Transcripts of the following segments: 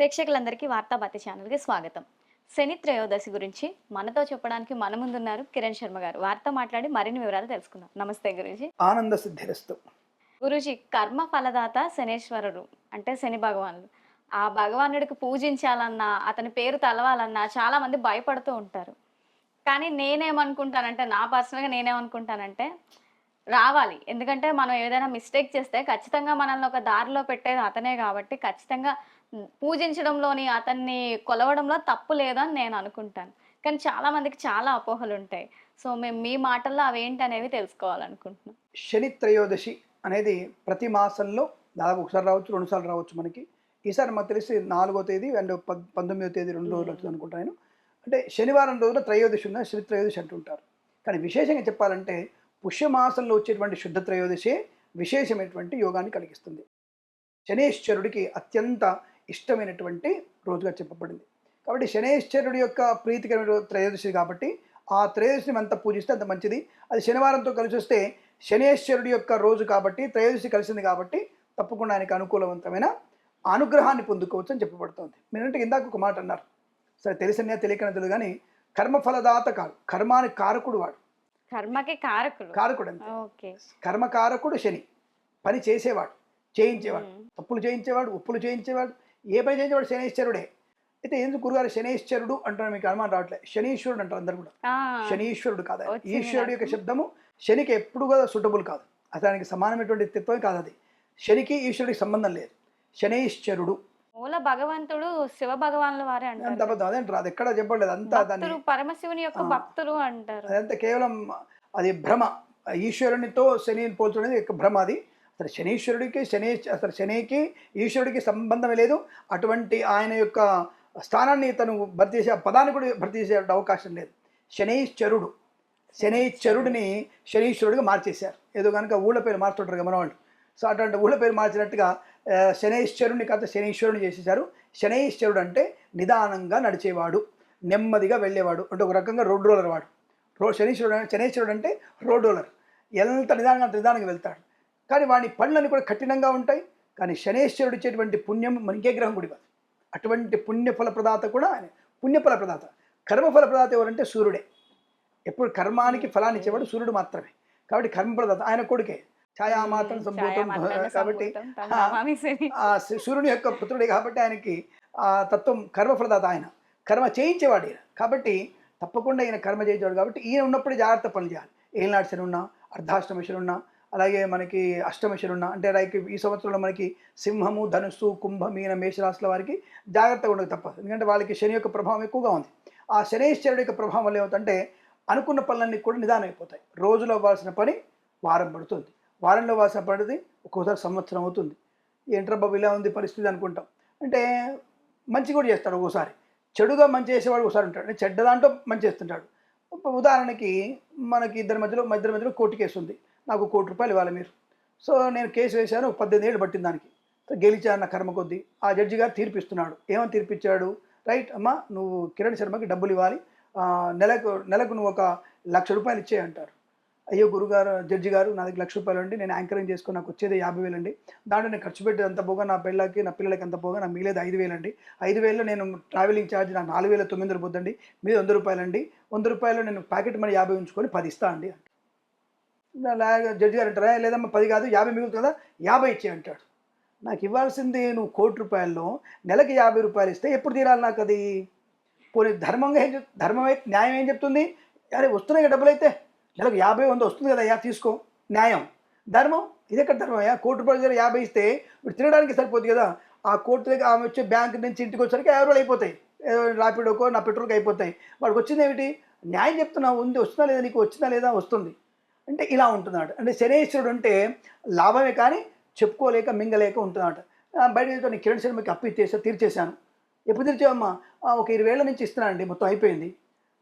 ప్రేక్షకులందరికీ వార్తాబాతి ఛానల్కి స్వాగతం. శని త్రయోదశి గురించి మనతో చెప్పడానికి మన ముందున్నారు కిరణ్ శర్మ గారు. వారితో మాట్లాడి మరిన్ని వివరాలు తెలుసుకుందాం. నమస్తే గురూజీ. ఆనంద సిద్ధిరస్తు. గురూజీ కర్మ ఫలదాత శనేశ్వరుడు అంటే శని భగవానుడు. ఆ భగవానుడికి పూజించాలన్నా అతని పేరు తలవాలన్నా చాలా మంది భయపడుతూ ఉంటారు. కానీ నేనేమనుకుంటానంటే నా పర్సనల్గా నేనేమనుకుంటానంటే రావాలి. ఎందుకంటే మనం ఏదైనా మిస్టేక్ చేస్తే ఖచ్చితంగా మనల్ని ఒక దారిలో పెట్టేది అతనే కాబట్టి ఖచ్చితంగా పూజించడంలోని అతన్ని కొలవడంలో తప్పు లేదని నేను అనుకుంటాను. కానీ చాలా మందికి చాలా అపోహలు ఉంటాయి. సో మేము మీ మాటల్లో అవేంటి అనేవి తెలుసుకోవాలనుకుంటున్నాం. శని త్రయోదశి అనేది ప్రతి మాసంలో దాదాపు ఒకసారి రావచ్చు రెండు సార్లు రావచ్చు మనకి. ఈసారి మాకు తెలిసి నాలుగో తేదీ అండ్ పంతొమ్మిదో తేదీ రెండు రోజులు వచ్చింది అనుకుంటాను నేను. అంటే శనివారం రోజున త్రయోదశి ఉన్న శని త్రయోదశి అంటుంటారు. కానీ విశేషంగా చెప్పాలంటే పుష్యమాసంలో వచ్చేటువంటి శుద్ధ త్రయోదశి విశేషమైనటువంటి యోగాన్ని కలిగిస్తుంది. శనేశ్వరుడికి అత్యంత ఇష్టమైనటువంటి రోజుగా చెప్పబడింది. కాబట్టి శనేశ్వరుడి యొక్క ప్రీతికరమైన త్రయోదశి కాబట్టి ఆ త్రయోదశిని అంత పూజిస్తే అంత మంచిది. అది శనివారంతో కలిసి వస్తే శనేశ్వరుడి యొక్క రోజు కాబట్టి త్రయోదశి కలిసింది కాబట్టి తప్పకుండా ఆయనకి అనుకూలవంతమైన అనుగ్రహాన్ని పొందుకోవచ్చు అని చెప్పబడుతుంది. మీరంటే ఇందాక ఒక మాట అన్నారు. సరే తెలిసినా తెలియకనే తెలుగు కానీ కర్మఫలదాత కాదు. కర్మానికి కారకుడు వాడు. కర్మకి కారకులు. కారకుడు అంతే ఓకే కర్మకారకుడు శని. పని చేసేవాడు చేయించేవాడు. తప్పులు చేయించేవాడు ఉప్పులు చేయించేవాడు ఏ పని చేయించేవాడు శనీశ్వరుడే. అయితే ఎందుకు గురుగారు శనీశ్వరుడు అంటారు మీకు అనుమానం రావట్లేదు. శనీశ్వరుడు అంటారు అందరు కూడా. శనీశ్వరుడు కాదు ఈశ్వరుడు యొక్క. శబ్దము శనికి ఎప్పుడు కూడా సూటబుల్ కాదు. అతనికి సమానమైనటువంటి తత్వమే కాదు అది. శనికి ఈశ్వరుడికి సంబంధం లేదు. శనీశ్వరుడు. మూల భగవంతుడు శివ భగవానుల వారే అంత అంటారు అబద్ధం అదేంటారు అది ఎక్కడ చెప్పలేదు అంతా దాన్ని. భక్తులు పరమశివుని యొక్క ఆ. భక్తులు అంటారు. అదంతా కేవలం అది భ్రమ ఈశ్వరునితో శనిని పోల్చడం ఒక భ్రమ అది. అసలు శనీశ్వరుడికి శని అసలు శనికి ఈశ్వరుడికి సంబంధమే లేదు. అటువంటి ఆయన యొక్క స్థానాన్ని తను భర్తీ చేసే ఆ పదాన్ని కూడా భర్తీ చేసే అవకాశం లేదు. శనైశ్వరుడు శనైశ్వరుడిని శనీశ్వరుడిగా మార్చేశారు. ఏదో కనుక ఊళ్ళ పేరు మార్చుంటారు కదా సో అటువంటి ఊళ్ళ పేరు మార్చినట్టుగా శనైశ్వరుని కాస్త శనైశ్వరుని చేసేసారు శనైశ్వరుడు అంటే నిదానంగా నడిచేవాడు నెమ్మదిగా వెళ్ళేవాడు అంటే ఒక రకంగా రోడ్ రోలర్ వాడు. రో శనీశ్వరుడు అంటే- శనీశ్వరుడు అంటే రోడ్ రోలర్. ఎంత నిదానంగా అంత నిదానంగా వెళ్తాడు. కానీ వాడి పనులన్నీ కూడా కఠినంగా ఉంటాయి. కానీ శనేశ్వరుడు ఇచ్చేటువంటి పుణ్యం మనకే గ్రహం కూడా కాదు అటువంటి పుణ్యఫల ప్రదాత కూడా ఆయన. పుణ్యఫల ప్రదాత కర్మఫల ప్రదాత ఎవరంటే సూర్యుడే. ఎప్పుడు కర్మానికి ఫలాన్ని ఇచ్చేవాడు సూర్యుడు మాత్రమే. కాబట్టి కర్మప్రదాత ఆయన కొడుకే. ఛాయామాత్రం సంభూతం కాబట్టి సూర్యుని యొక్క పుత్రుడే కాబట్టి ఆయనకి ఆ తత్వం కర్మఫలదాత ఆయన. కర్మ చేయించేవాడు ఈయన. కాబట్టి తప్పకుండా ఈయన కర్మ చేయించేవాడు. కాబట్టి ఈయన ఉన్నప్పుడు జాగ్రత్త పనులు చేయాలి. ఏలినాడు శని ఉన్నా అర్ధాష్టమి శని ఉన్నా అలాగే మనకి అష్టమి శని ఉన్నా అంటే లైక్ ఈ సంవత్సరంలో మనకి సింహము ధనుస్సు కుంభ మీన మేషరాశుల వారికి జాగ్రత్తగా ఉండక తప్పదు. ఎందుకంటే వాళ్ళకి శని యొక్క ప్రభావం ఎక్కువగా ఉంది. ఆ శనేశ్వరుడి యొక్క ప్రభావం వల్ల ఏమవుతుందంటే అనుకున్న పనులన్నీ కూడా నిదానం అయిపోతాయి. రోజులో అవ్వాల్సిన పని వారం పడుతుంది. వారంలో వాసన పడితే ఒక్కోసారి సంవత్సరం అవుతుంది. ఏంట్రా బాబు ఇలా ఉంది పరిస్థితి అనుకుంటాం. అంటే మంచి కూడా చేస్తాడు ఒక్కోసారి. చెడుగా మంచి చేసేవాడు ఒకసారి ఉంటాడు. అంటే చెడ్డ దాంట్లో మంచి చేస్తుంటాడు. ఉదాహరణకి మనకి ఇద్దరి మధ్యలో ఇద్దరి మధ్యలో కోర్టు కేసు ఉంది. నాకు కోటి రూపాయలు ఇవ్వాలి మీరు. సో నేను కేసు వేశాను పద్దెనిమిది ఏళ్ళు పట్టింది దానికి. సో గెలిచాను నా కర్మ కొద్దీ ఆ జడ్జి గారు తీర్పిస్తున్నాడు. ఏమని తీర్పిచ్చాడు? రైట్ అమ్మా నువ్వు కిరణ్ శర్మకి డబ్బులు ఇవ్వాలి. నెలకు నెలకు నువ్వు ఒక లక్ష రూపాయలు ఇచ్చేయంటారు అయ్యో గురుగారు జడ్జి గారు నా దగ్గర లక్ష రూపాయలు అండి నేను యాంకరింగ్ చేసుకుని నాకు వచ్చేది యాభై వేలు అండి. దాంట్లో నేను ఖర్చు పెట్టేది అంత పోగా నా పిల్లలకి నా పిల్లలకి అంత పోగా నాకు మిగిలేదు ఐదు వేలు అండి. ఐదు వేలు నేను ట్రావెలింగ్ ఛార్జ్ నాకు నాలుగు వేల తొమ్మిది వందలు పోద్దండి. మీద వంద రూపాయలు అండి. వంద రూపాయలు నేను ప్యాకెట్ మనీ యాభై ఉంచుకొని పది ఇస్తా అండి. జడ్జి గారు అంటారా లేదమ్మా పది కాదు యాభై మిగులు కదా యాభై ఇచ్చే అంటాడు. నాకు ఇవ్వాల్సింది నువ్వు కోటి రూపాయల్లో నెలకి యాభై రూపాయలు ఇస్తే ఎప్పుడు తీరాలి నాకు అది పోనీ ధర్మంగా ఏం చెప్ ధర్మం అయితే న్యాయం ఏం చెప్తుంది? అరే వస్తున్నాయి కదా డబ్బులు అయితే నెలకు యాభై వంద వస్తుంది కదా అయ్యా తీసుకో. న్యాయం. ధర్మం ఇది ఎక్కడ ధర్మం అయ్యా. కోటి రూపాయలు దగ్గర యాభై ఇస్తే ఇప్పుడు తినడానికి సరిపోతుంది కదా. ఆ కోర్టు దగ్గర ఆమె వచ్చే బ్యాంక్ నుంచి ఇంటికి వచ్చేసరికి యాభై అయిపోతాయి. రాపిడోకో నా పెట్రోల్కి అయిపోతాయి. వాడికి వచ్చింది ఏమిటి? న్యాయం చెప్తున్నా ఉంది వస్తుందా లేదా నీకు? వచ్చిందా లేదా? వస్తుంది. అంటే ఇలా ఉంటున్నాడు. అంటే శనేశ్వరుడు అంటే లాభమే కానీ చెప్పుకోలేక మింగలేక ఉంటున్నాడు. బయట నేను కిరణ్ శర్మకి అప్పు ఇచ్చేసా తీర్చేశాను. ఎప్పుడు తీర్చేవమ్మా? ఒక ఇరవై ఏళ్ళ నుంచి ఇస్తున్నానండి మొత్తం అయిపోయింది.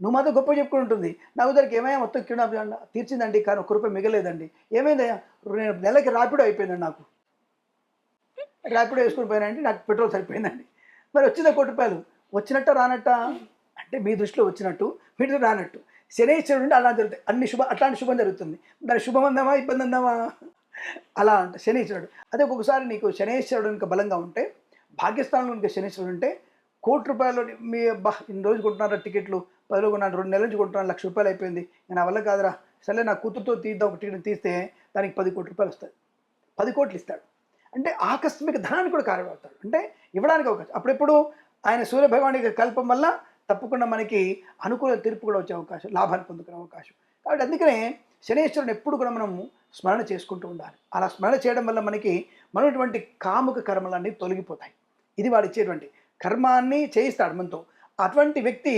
నువ్వు మాత్రం గొప్ప చెప్పుకుని ఉంటుంది. నాకు దగ్గరికి ఏమయ్యా మొత్తం కిరణ్ తీర్చిందండి కానీ ఒక్క రూపాయి మిగలేదండి. ఏమైందయ్యా? నేను నెలకి ర్యాపిడో అయిపోయిందండి నాకు. ర్యాపిడో వేసుకుని పోయినాయండి నాకు పెట్రోల్ సరిపోయిందండి. మరి వచ్చిందా కోటి రూపాయలు? వచ్చినట్ట రానట్ట? అంటే మీ దృష్టిలో వచ్చినట్టు మీ రానట్టు. శనేశ్వరుడు ఉంటే అలా జరుగుతాయి. అన్ని శుభ అట్లాంటి శుభం జరుగుతుంది. దాని శుభం అందామా ఇబ్బంది అందామా? అలా అంట శనీశ్వరుడు. అదే ఒక్కొక్కసారి నీకు శనేశ్వరుడు ఇంకా బలంగా ఉంటే భాగ్యస్థానంలో ఇంకా శనీశ్వరుడు ఉంటే కోటి రూపాయలు మీ బా ఇన్ని రోజులు కొంటున్నారా టికెట్లు? పదిలో కొన్నాను రెండు నెలల నుంచి కొంటున్నాను లక్ష రూపాయలు అయిపోయింది. నేను వల్ల కాదురా. సరే నా కూతురుతో తీద్దాం ఒక టికెట్ తీస్తే దానికి పది కోట్ల రూపాయలు వస్తుంది పది కోట్లు ఇస్తాడు. అంటే ఆకస్మిక ధనానికి కూడా కారణమవుతాడు అంటే ఇవ్వడానికి అవకాశం. అప్పుడెప్పుడు ఆయన సూర్యభగవానికి కల్పం వల్ల తప్పకుండా మనకి అనుకూల తీర్పు కూడా వచ్చే అవకాశం లాభాన్ని పొందుకునే అవకాశం. కాబట్టి అందుకనే శనేశ్వరుని ఎప్పుడు కూడా మనం స్మరణ చేసుకుంటూ ఉండాలి. అలా స్మరణ చేయడం వల్ల మనకి మనటువంటి కాముక కర్మలన్నీ తొలగిపోతాయి. ఇది వాడు ఇచ్చేటువంటి కర్మాన్ని చేయిస్తాడు మనతో. అటువంటి వ్యక్తి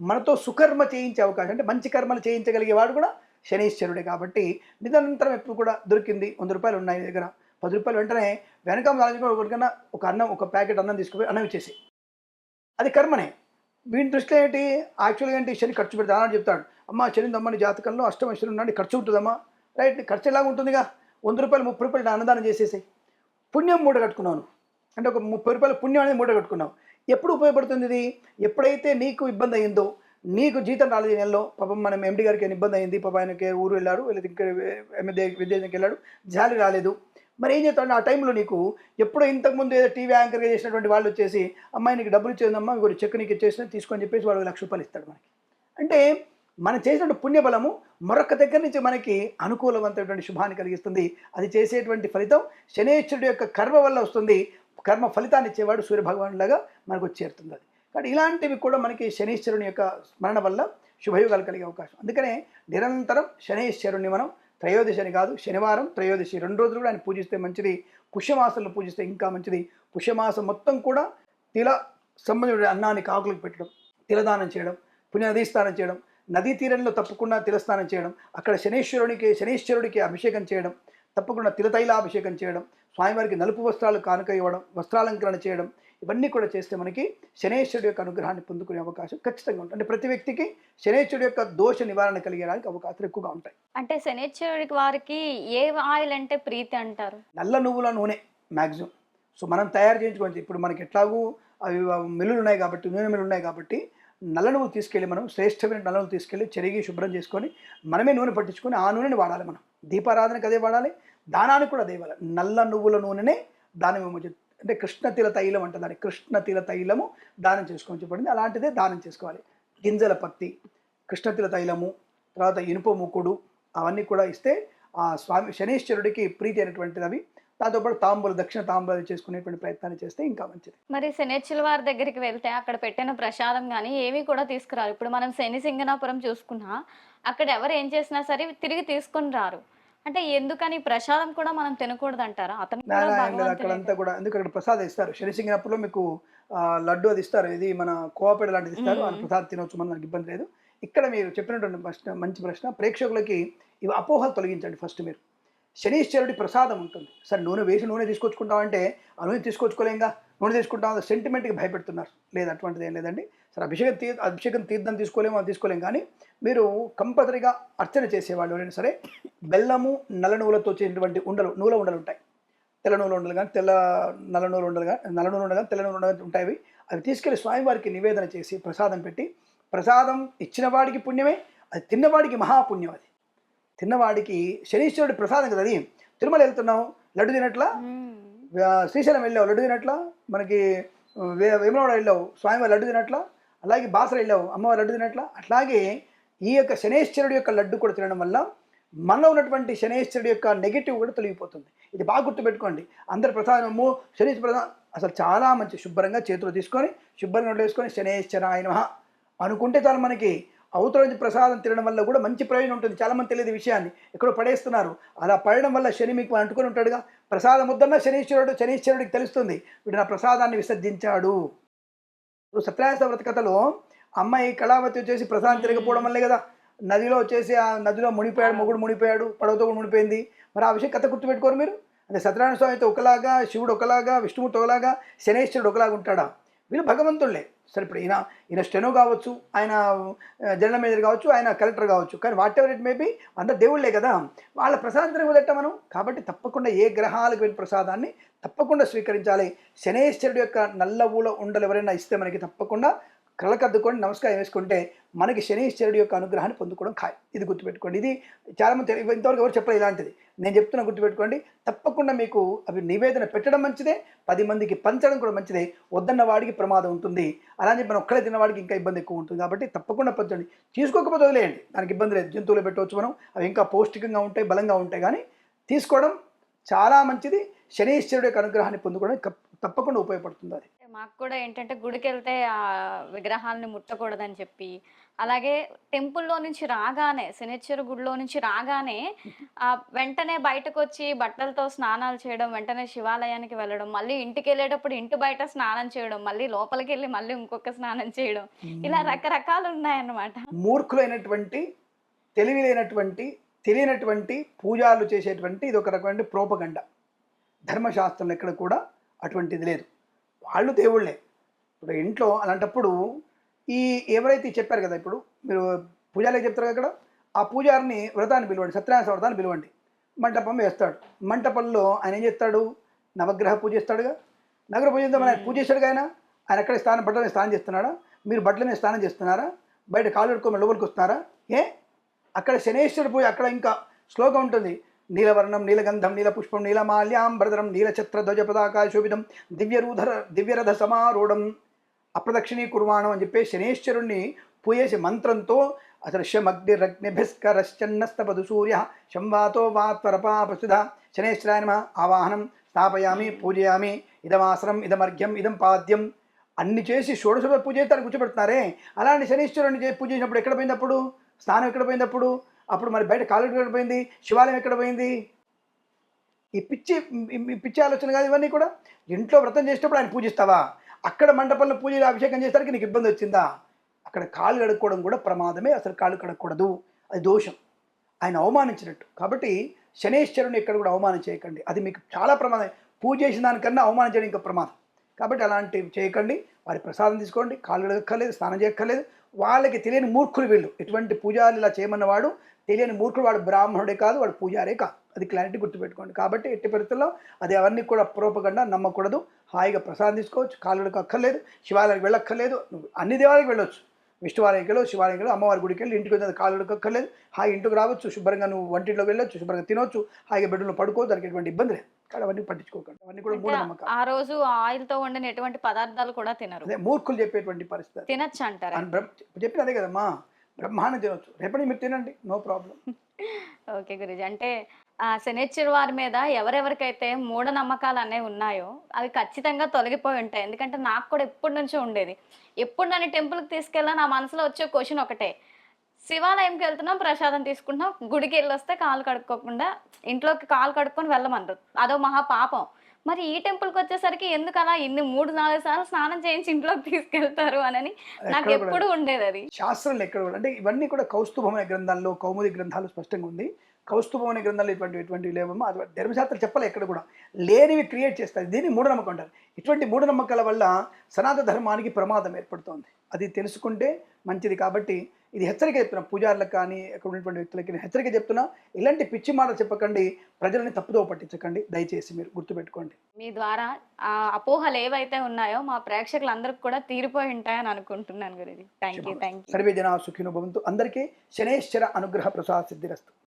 మనతో సుకర్మ చేయించే అవకాశం అంటే మంచి కర్మలు చేయించగలిగేవాడు కూడా శనీశ్వరుడే కాబట్టి నిరంతరం ఎప్పుడు కూడా దొరికింది వంద రూపాయలు ఉన్నాయి దగ్గర. పది రూపాయలు వెంటనే వెనక ఒకటికన్నా ఒక అన్నం ఒక ప్యాకెట్ అన్నం తీసుకుపోయి అన్నం ఇచ్చేసి. అది కర్మనే. వీని దృష్టిలో ఏంటి? యాక్చువల్గా ఏంటి? శని ఖర్చు పెడతా అని చెప్తాడు. అమ్మ శని దమ్మని జాతకంలో అష్టమ ఉన్నాడు ఖర్చు ఉంటుందమ్మా. రైట్ ఖర్చు ఎలాగ ఉంటుందిగా? వంద రూపాయలు ముప్పై రూపాయలు అన్నదానం చేసేసి పుణ్యం మూట కట్టుకున్నాను అంటే ఒక ముప్పై రూపాయల పుణ్యం అనేది మూట కట్టుకున్నావు. ఎప్పుడు ఉపయోగపడుతుంది ఇది ఎప్పుడైతే నీకు ఇబ్బంది అయిందో నీకు జీతం రాలేదు నెలలో పాపం మనం ఎండి గారికి ఏమైనా ఇబ్బంది అయింది పాప ఆయనకి ఊరు వెళ్ళాడు లేదా ఇంకా విద్యార్థికి వెళ్ళాడు జాలి రాలేదు. మరి ఏం చేస్తాడు? ఆ టైంలో నీకు ఎప్పుడో ఇంతకుముందు ఏదో టీవీ యాంకర్గా చేసినటువంటి వాళ్ళు వచ్చేసి అమ్మాయి నీకు డబ్బులు ఇచ్చేదమ్మా ఇంకోటి చెక్ నీకు ఇచ్చేసిన తీసుకొని చెప్పేసి వాడు లక్ష రూపాయలు ఇస్తాడు మనకి. అంటే మనం చేసినటువంటి పుణ్యబలము మరొక దగ్గర నుంచి మనకి అనుకూలవంతమైనటువంటి శుభాన్ని కలిగిస్తుంది. అది చేసేటువంటి ఫలితం శనేశ్వరుడు యొక్క కర్మ వల్ల వస్తుంది. కర్మ ఫలితాన్ని ఇచ్చేవాడు సూర్యభగవానులాగా మనకు చేరుతుంది అది. కాబట్టి ఇలాంటివి కూడా మనకి శనీశ్వరుని యొక్క స్మరణ వల్ల శుభయోగాలు కలిగే అవకాశం. అందుకనే నిరంతరం శనీశ్వరుణ్ణి మనం త్రయోదశి అని కాదు శనివారం త్రయోదశి రెండు రోజులు కూడా ఆయన పూజిస్తే మంచిది. పుష్యమాసంలో పూజిస్తే ఇంకా మంచిది. పుష్యమాసం మొత్తం కూడా తిల సంబంధించిన అన్నాన్ని కాకులకు పెట్టడం తిలదానం చేయడం పుణ్యనదీ స్నానం చేయడం నదీ తీరంలో తప్పకుండా తిలస్నానం చేయడం అక్కడ శనీశ్వరునికి శనీశ్వరుడికి అభిషేకం చేయడం తప్పకుండా తిలతైలాభిషేకం చేయడం స్వామివారికి నలుపు వస్త్రాలు కానుక ఇవ్వడం వస్త్రాలంకరణ చేయడం ఇవన్నీ కూడా చేస్తే మనకి శనేశ్వరుడు యొక్క అనుగ్రహాన్ని పొందుకునే అవకాశం ఖచ్చితంగా ఉంటుంది. అంటే ప్రతి వ్యక్తికి శనేశ్వరుడు యొక్క దోష నివారణ కలిగేదానికి అవకాశాలు ఎక్కువగా ఉంటాయి. అంటే శనిశ్వరుడికి వారికి ఏ ఆయిల్ అంటే ప్రీతి అంటారు? నల్ల నువ్వుల నూనె మ్యాక్సిమం సో మనం తయారు చేయించుకోవచ్చు. ఇప్పుడు మనకి ఎట్లాగూ అవి మిల్లులు ఉన్నాయి కాబట్టి నూనె మిల్లులు ఉన్నాయి కాబట్టి నల్ల నువ్వు తీసుకెళ్ళి మనం శ్రేష్టమైన నల్ల నువ్వు తీసుకెళ్ళి చెరిగి శుభ్రం చేసుకొని మనమే నూనె పట్టించుకొని ఆ నూనెని వాడాలి మనం. దీపారాధనకు అదే వాడాలి. దానానికి కూడా అదే వాడాలి నల్ల నువ్వుల నూనెనే దానం ఇవ్వమని అంటే కృష్ణతిల తైలం అంటే దాన్ని. తైలము దానం చేసుకోమని చెప్పబడింది. అలాంటిదే దానం చేసుకోవాలి. గింజల పత్తి కృష్ణతిల తైలము తర్వాత ఇనుప ముక్కుడు అవన్నీ కూడా ఇస్తే ఆ స్వామి శనీశ్వరుడికి ప్రీతి అయినటువంటిది అవి. దాంతోపాటు తాంబూలు దక్షిణ తాంబూలాలు చేసుకునేటువంటి ప్రయత్నాన్ని చేస్తే ఇంకా మంచిది. మరి శనిచ్చుల వారి దగ్గరికి వెళ్తే అక్కడ పెట్టిన ప్రసాదం కానీ ఏవి కూడా తీసుకురారు. ఇప్పుడు మనం శని సింగనాపురం చూసుకున్నా అక్కడ ఎవరు ఏం చేసినా సరే తిరిగి తీసుకుని రారు. అంటే ఎందుకని ప్రసాదం కూడా మనం తినకూడదు అంటారా అతను అక్కడంతా కూడా ఎందుకు అక్కడ ప్రసాదం ఇస్తారు? శనిసింగినప్పుడు మీకు లడ్డు అది ఇస్తారు. ఇది మన కోపేడ లాంటిది ఇస్తారు. మ్మ్. ప్రసాదం తినవచ్చు మన దానికి ఇబ్బంది లేదు. ఇక్కడ మీరు చెప్పినటువంటి ప్రశ్న మంచి ప్రశ్న ప్రేక్షకులకి ఇవి అపోహలు తొలగించండి ఫస్ట్ మీరు. శనీశ్వరుడి ప్రసాదం ఉంటుంది. సరే నూనె వేసి నూనె తీసుకొచ్చుకుంటామంటే ఆ నూనె తీసుకొచ్చుకోలేంగా? నూనె తీసుకుంటాం సెంటిమెంట్కి భయపెడుతున్నారు. లేదు అటువంటిది ఏం లేదండి. సరే అభిషేకం తీ అభిషేకం తీర్థం తీసుకోలేము అది తీసుకోలేం కానీ మీరు కంపల్సరీగా అర్చన చేసేవాళ్ళు ఎవరైనా సరే బెల్లము నల్ల నువ్వులతో చేసినటువంటి ఉండలు నూల ఉండలు ఉంటాయి. తెల్ల నూనె ఉండలు కానీ తెల్ల నల్ల నూనె ఉండలు కానీ నల్ల నూనె ఉండలు కానీ తెల్ల నూనె ఉండలు ఉంటాయి. అవి అవి తీసుకెళ్ళి స్వామివారికి నివేదన చేసి ప్రసాదం పెట్టి ప్రసాదం ఇచ్చిన వాడికి పుణ్యమే అది తిన్నవాడికి మహాపుణ్యం అది. తిన్నవాడికి శనీశ్వరుడి ప్రసాదం కదా అది. తిరుమల వెళ్తున్నాం లడ్డు తినట్లా? శ్రీశైలం వెళ్ళావు లడ్డు తినట్లా? మనకి వేమలవాడ వెళ్ళావు స్వామివారి లడ్డు తినట్లా? అలాగే బాసర వెళ్ళావు అమ్మవారి లడ్డు తినట్ల? అట్లాగే ఈ యొక్క శనేశ్వరుడు యొక్క లడ్డు కూడా తినడం వల్ల మనలో ఉన్నటువంటి శనేశ్వరుడు యొక్క నెగిటివ్ కూడా తొలగిపోతుంది. ఇది బాగా గుర్తుపెట్టుకోండి. అందరి ప్రధానము శనీశ్వర ప్రసాదం అసలు చాలా మంచి శుభ్రంగా చేతులు తీసుకొని శుభ్రంగా వేసుకొని శనేశ్వరాయ ఆయన అనుకుంటే చాలు మనకి అవతల ప్రసాదం తినడం వల్ల కూడా మంచి ప్రయోజనం ఉంటుంది. చాలామంది తెలియదు విషయాన్ని. ఎక్కడో పడేస్తున్నారు. అలా పడడం వల్ల శని మీకు అంటుకొని ఉంటాడుగా. ప్రసాదం వద్దన్న శనీశ్వరుడు శనీశ్వరుడికి తెలుస్తుంది. వీడు నా ప్రసాదాన్ని విసర్జించాడు. ఇప్పుడు సత్యనారాయణ వ్రత కథలో అమ్మాయి కళావతి వచ్చేసి ప్రసాదం తిరగపోవడం వల్లే కదా నదిలో వచ్చేసి ఆ నదిలో మునిపోయాడు మొగుడు మునిపోయాడు పడవతో కూడా మునిపోయింది. మరి ఆ విషయం కథ గుర్తుపెట్టుకోరు మీరు? అంటే సత్యనారాయణ స్వామి అయితే ఒకలాగా శివుడు ఒకలాగా విష్ణుమూర్తి ఒకలాగా శనేశ్వరుడు ఒకలాగా ఉంటాడా? వీళ్ళు భగవంతుళ్ళే. సరే ఇప్పుడు ఈయన ఈయన స్టెనో కావచ్చు ఆయన జనరల్ మేనేజర్ కావచ్చు ఆయన కలెక్టర్ కావచ్చు కానీ వాట్ ఎవర్ ఇట్ మేబీ అందరు దేవుళ్ళే కదా. వాళ్ళ ప్రసాదాన్ని తిరగదట్ట మనం? కాబట్టి తప్పకుండా ఏ గ్రహాలకు వెళ్ళి ప్రసాదాన్ని తప్పకుండా స్వీకరించాలి. శనేశ్వరుడు యొక్క నల్ల ఊల ఉండలు ఎవరైనా ఇస్తే మనకి తప్పకుండా కళ్ళకద్దుకొని నమస్కారం వేసుకుంటే మనకి శనీశ్వరుడు యొక్క అనుగ్రహాన్ని పొందుకోవడం ఖాయం. ఇది గుర్తుపెట్టుకోండి. ఇది చాలామంది ఇంతవరకు ఎవరు చెప్పలేదు ఇలాంటిది. నేను చెప్తున్నా గుర్తుపెట్టుకోండి. తప్పకుండా మీకు అవి నివేదన పెట్టడం మంచిదే. పది మందికి పంచడం కూడా మంచిదే. వద్దన్న వాడికి ప్రమాదం ఉంటుంది. అలానే మనం ఒక్కడే తిన్నవాడికి ఇంకా ఇబ్బంది ఎక్కువ ఉంటుంది కాబట్టి తప్పకుండా పంచండి. తీసుకోకపోతే వదిలేయండి. దానికి ఇబ్బంది లేదు. జంతువులు పెట్టవచ్చు మనం. అవి ఇంకా పౌష్టికంగా ఉంటాయి బలంగా ఉంటాయి. కానీ తీసుకోవడం చాలా మంచిది. శనీశ్వరుడు యొక్క అనుగ్రహాన్ని పొందుకోవడం తప్పకుండా ఉపయోగపడుతుంది అది. మాకు కూడా ఏంటంటే గుడికి వెళ్తే ఆ విగ్రహాలని ముట్టకూడదని చెప్పి అలాగే టెంపుల్లో నుంచి రాగానే శనిశ్వర గుడిలో నుంచి రాగానే ఆ వెంటనే బయటకు వచ్చి బట్టలతో స్నానాలు చేయడం వెంటనే శివాలయానికి వెళ్ళడం మళ్ళీ ఇంటికి వెళ్ళేటప్పుడు ఇంటి బయట స్నానం చేయడం మళ్ళీ లోపలికి వెళ్ళి మళ్ళీ ఇంకొక స్నానం చేయడం ఇలా రకరకాలు ఉన్నాయన్నమాట మూర్ఖులైనటువంటి తెలివిలేనటువంటి తెలియనటువంటి పూజాలు చేసేటువంటి ఇది ఒక రకమైన ప్రోపగండ. ధర్మశాస్త్రంలో ఎక్కడ కూడా అటువంటిది లేదు. వాళ్ళు దేవుళ్ళే. ఇప్పుడు ఇంట్లో అలాంటప్పుడు ఈ ఎవరైతే చెప్పారు కదా ఇప్పుడు మీరు పూజాలే చెప్తారు కదా ఆ పూజారిని వ్రతాన్ని పిలవండి సత్యనారాయణ వ్రతాన్ని పిలవండి. మంటపం వేస్తాడు. మంటపంలో ఆయన ఏం చేస్తాడు? నవగ్రహ పూజ చేస్తాడుగా. నగర పూజ చేద్దాం ఆయన పూజ చేస్తాడుగా ఆయన? ఆయన అక్కడ స్నానం బట్టల మీద స్నానం చేస్తున్నాడా? మీరు బట్టల మీద స్నానం చేస్తున్నారా? బయట కాళ్ళు కడుక్కొని లోపలికి వస్తున్నారా? ఏ? అక్కడ శనేశ్వర పూజ అక్కడ ఇంకా శ్లోకం ఉంటుంది. నీలవర్ణం నీలగంధం నీలపుష్పం నీలమాల్యాంబరధరం నీలఛత్ర ధ్వజ పతాక దివ్యరూధర దివ్యరథ సమారూఢం అప్రదక్షిణీ కుర్వాణం అని చెప్పి శనేశ్వరుణ్ణి పూయేసి మంత్రంతో అసలు శమగ్నిరగ్నిభిస్కరశ్చన్నస్తపదు సూర్య శంవాతో వాత్వరపా ప్రస్తుత శనేశ్వరాయ నమః ఆవాహనం స్థాపయామి పూజయామి ఇదమాసనం ఇదమర్ఘ్యం ఇదం పాద్యం అన్ని చేసి షోడశ పూజ చేస్తే కూర్చోబెడుతున్నారే. అలాంటి శనీశ్వరుని పూజ చేసినప్పుడు ఎక్కడ పోయినప్పుడు? స్నానం ఎక్కడ పోయినప్పుడు? అప్పుడు మరి బయట కాలు ఎక్కడ పోయింది? శివాలయం ఎక్కడ పోయింది? ఈ పిచ్చి పిచ్చి ఆలోచన కాదు ఇవన్నీ కూడా? ఇంట్లో వ్రతం చేసేటప్పుడు ఆయన పూజిస్తావా? అక్కడ మండపంలో పూజలు అభిషేకం చేసేసరికి నీకు ఇబ్బంది వచ్చిందా? అక్కడ కాళ్ళు కడుక్కోవడం కూడా ప్రమాదమే అసలు కాళ్ళు కడగకూడదు అది దోషం. ఆయన అవమానించినట్టు. కాబట్టి శనేశ్వరుని ఎక్కడ కూడా అవమానం చేయకండి. అది మీకు చాలా ప్రమాదం. పూజ చేసిన దానికన్నా అవమానం చేయడం ఇంకా ప్రమాదం. కాబట్టి అలాంటివి చేయకండి. వారి ప్రసాదం తీసుకోండి. కాళ్ళు కడగక్కర్లేదు స్నానం చేయక్కర్లేదు. వాళ్ళకి తెలియని మూర్ఖులు వీళ్ళు. ఎటువంటి పూజాలు ఇలా చేయమన్నవాడు తెలియని మూర్ఖుడు వాడు బ్రాహ్మణుడే కాదు వాడు పూజారే కాదు. అది క్లారిటీ గుర్తుపెట్టుకోండి. కాబట్టి ఎట్టి పరిస్థితుల్లో అది అవన్నీ కూడా పూర్వకంగా నమ్మకూడదు. హాయిగా ప్రసాదం తీసుకోవచ్చు. కాళ్ళకు అక్కర్లేదు. శివాలయానికి వెళ్ళక్కర్లేదు. అన్ని దేవాలయానికి వెళ్ళొచ్చు. విష్ణువాలయంకి వెళ్ళు శివాలయంకి వెళ్ళు అమ్మవారి గుడికి వెళ్ళి ఇంటికి వచ్చి కాళ్ళకు అక్కర్లేదు. హాయి ఇంటికి రావచ్చు. శుభ్రంగా నువ్వు వంటింట్లోకి వెళ్ళొచ్చు. శుభ్రంగా తినొచ్చు. హాయిగా బెడ్రూమ్లో పడుకో దానికి ఎటువంటి ఇబ్బంది లేదు. కానీ అవన్నీ పట్టించుకోకండి. అవన్నీ కూడా ఆ రోజు ఆయిల్తో వండిన ఎటువంటి పదార్థాలు కూడా తినరు. మూర్ఖులు చెప్పేటువంటి పరిస్థితి తినచ్చు అంటారా చెప్పిన అదే కదమ్మా. బ్రహ్మాండం తినొచ్చు రేపటి మీరు తినండి. No problem. ఓకే గురుజీ. అంటే ఆ శనిశ్వర వారి మీద ఎవరెవరికైతే మూఢనమ్మకాలు అనేవి ఉన్నాయో అవి ఖచ్చితంగా తొలగిపోయి ఉంటాయి. ఎందుకంటే నాకు కూడా ఎప్పటి నుంచో ఉండేది. ఎప్పుడు నన్ను టెంపుల్కి తీసుకెళ్ళా నా మనసులో వచ్చే క్వశ్చన్ ఒకటే. శివాలయంకి వెళ్తున్నాం ప్రసాదం తీసుకుంటున్నాం గుడికి వెళ్ళి వస్తే కాలు కడుక్కోకుండా ఇంట్లోకి కాలు కడుక్కొని వెళ్ళమన్నారు అదో మహా పాపం. మరి ఈ టెంపుల్కి వచ్చేసరికి ఎందుకు అలా ఇన్ని మూడు నాలుగు సార్లు స్నానం చేయించి ఇంట్లోకి తీసుకెళ్తారు అని నాకు ఎప్పుడు ఉండేది అది. శాస్త్రంలో ఎక్కడ కూడా అంటే ఇవన్నీ కూడా కౌస్తుభమైన గ్రంథాల్లో కౌముది గ్రంథాలు స్పష్టంగా ఉంది. కౌస్తుభమైన గ్రంథాలు ఇటువంటి ఇటువంటివి లేవమ్మా అది ధర్మశాస్త్రం చెప్పలే ఎక్కడ కూడా. లేనివి క్రియేట్ చేస్తాయి దీన్ని మూఢనమ్మకం అంటారు. ఇటువంటి మూఢనమ్మకాల వల్ల సనాతన ధర్మానికి ప్రమాదం ఏర్పడుతోంది. అది తెలుసుకుంటే మంచిది కాబట్టి ఇది హెచ్చరిక చెప్తున్నా. పూజారులకు కానీ అక్కడ ఉన్నటువంటి వ్యక్తులకి నేను హెచ్చరిక చెప్తున్నా. ఇలాంటి పిచ్చి మాటలు చెప్పకండి. ప్రజలని తప్పుదో పట్టించకండి. దయచేసి మీరు గుర్తుపెట్టుకోండి. మీ ద్వారా ఆ అపోహలు ఏవైతే ఉన్నాయో మా ప్రేక్షకులందరికి కూడా తీరిపోయి ఉంటాయని అనుకుంటున్నాను గురించి థ్యాంక్ యూ థ్యాంక్ యూ సర్వే జనా సుఖినో భవంతు. అందరికీ శనేశ్వర అనుగ్రహ ప్రసాద సిద్ధిరస్తు.